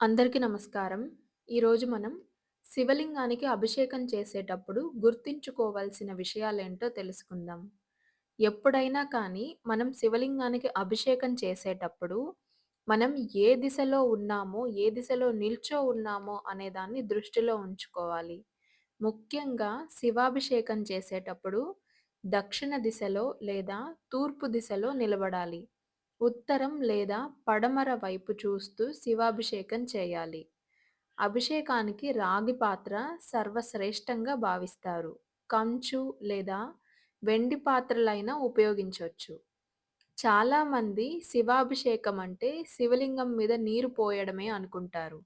అందరికీ నమస్కారం. ఈరోజు మనం శివలింగానికి అభిషేకం చేసేటప్పుడు గుర్తుంచుకోవాల్సిన విషయాలేంటో తెలుసుకుందాం. ఎప్పుడైనా కానీ మనం శివలింగానికి అభిషేకం చేసేటప్పుడు మనం ఏ దిశలో ఉన్నామో, ఏ దిశలో నిల్చో ఉన్నామో అనే దాన్ని దృష్టిలో ఉంచుకోవాలి. ముఖ్యంగా శివాభిషేకం చేసేటప్పుడు దక్షిణ దిశలో లేదా తూర్పు దిశలో నిలబడాలి. ఉత్తరం లేదా పడమర వైపు చూస్తూ శివాభిషేకం చేయాలి. అభిషేకానికి రాగి పాత్ర సర్వశ్రేష్టంగా భావిస్తారు. కంచు లేదా వెండి పాత్రలైనా ఉపయోగించవచ్చు చాలామంది శివాభిషేకం అంటే శివలింగం మీద నీరు పోయడమే అనుకుంటారు.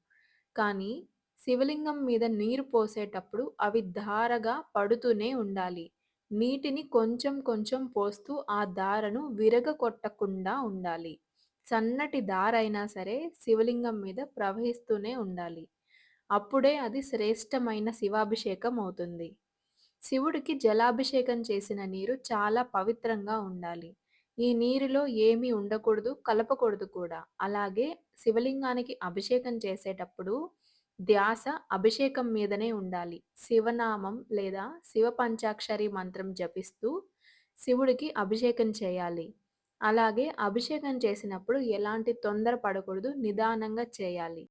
కానీ శివలింగం మీద నీరు పోసేటప్పుడు అవి ధారగా పడుతూనే ఉండాలి. నీటిని కొంచెం కొంచెం పోస్తూ ఆ ధారను విరగకొట్టకుండా ఉండాలి. సన్నటి దారైనా సరే శివలింగం మీద ప్రవహిస్తూనే ఉండాలి. అప్పుడే అది శ్రేష్టమైన శివాభిషేకం అవుతుంది. శివుడికి జలాభిషేకం చేసిన నీరు చాలా పవిత్రంగా ఉండాలి. ఈ నీరులో ఏమీ ఉండకూడదు, కలపకూడదు కూడా. అలాగే శివలింగానికి అభిషేకం చేసేటప్పుడు ధ్యాస అభిషేకం మీదనే ఉండాలి. శివనామం లేదా శివ పంచాక్షరి మంత్రం జపిస్తూ శివుడికి అభిషేకం చేయాలి. అలాగే అభిషేకం చేసినప్పుడు ఎలాంటి తొందర పడకూడదు. నిదానంగా చేయాలి.